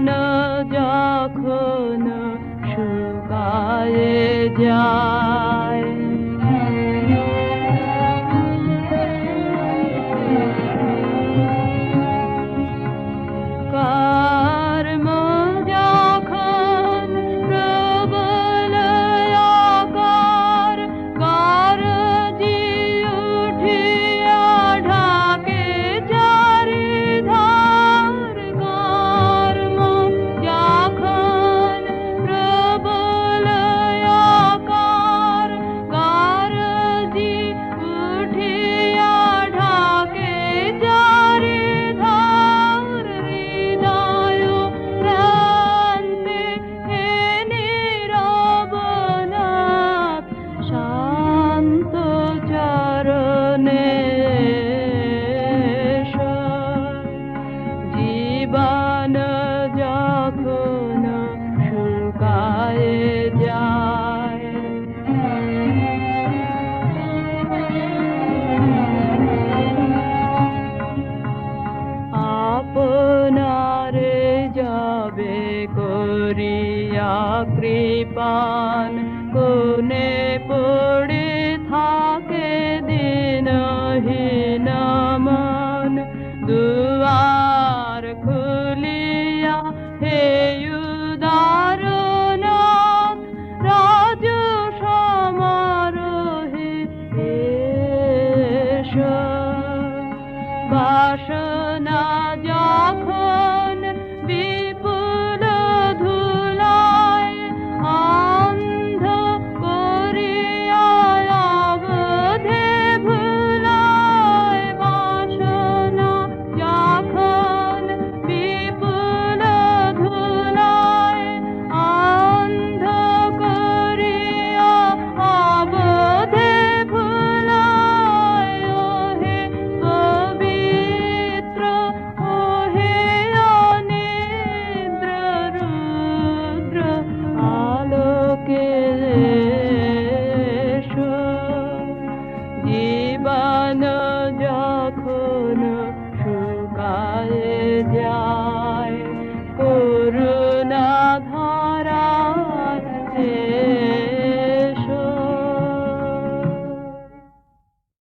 প্রাণ যখন শুকায়ে যায়। তবে করিয়া কৃপান কোনে পড়ে থাকে দিনহীন মন দুয়ার খুলিয়া হে উদারনাথ রাজ সমারোহে বাসন